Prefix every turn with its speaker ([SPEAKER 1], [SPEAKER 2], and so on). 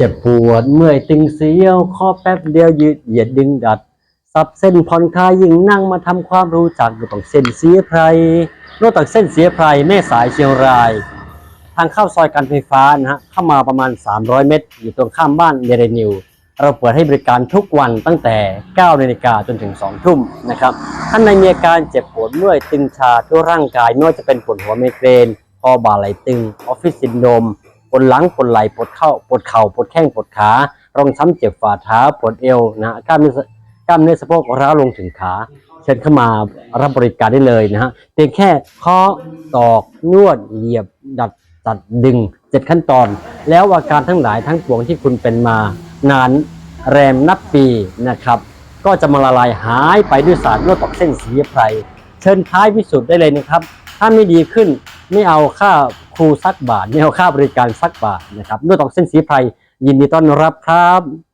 [SPEAKER 1] เจ็บปวดเมื่อยตึงเสียวข้อแป๊บเดียวยืดเหยียดดึงดัดสับเส้นผ่อนคลายยิ่งนั่งมาทำความรู้จักดูต้องเส้นเสียไพรนอกจากเส้นเสียไพรแม่สายเชียงราย ทางเข้าซอยการไฟฟ้านะฮะเข้ามาประมาณ 300 เมตร อยู่ตรงข้ามบ้านเดเรนิวเราเปิดให้บริการทุกวันตั้งแต่9นาฬิกาจนถึง 2 ทุ่มนะครับท่านในมีอาการเจ็บปวดเมื่อยตึงชาทั่วร่างกายไม่ว่าจะเป็นปวดหัวไมเกรนคอบ่าไหลตึงออฟฟิศซินโดรม ปวดหลังปวดไหล่ปวดเข่าปวดเข่าปวดแข้งปวดขารองช้ำเจ็บฝ่าเท้าปวดเอวนะกล้ามเนื้อกล้ามเนื้อสะโพกร้าวลงถึงขาเชิญเข้ามารับบริการได้เลยนะฮะเพียงแค่เคาะตอกนวดเหยียบดัดตัดดึงเจ็ดขั้นตอน แล้วอาการทั้งหลายทั้งปวงที่คุณเป็นมานานแรมนับปีนะครับ ก็จะมาละลายหายไปด้วยสารนวดตอกเส้นสีไพรเชิญท้ายพิสูจน์ได้เลยนะครับ ถ้าไม่ดีขึ้นไม่เอาค่า ครูสักบาทไม่เอาค่าบริการสักบาทนะครับนวดตอกเส้นสีไพรยินดีต้อนรับครับ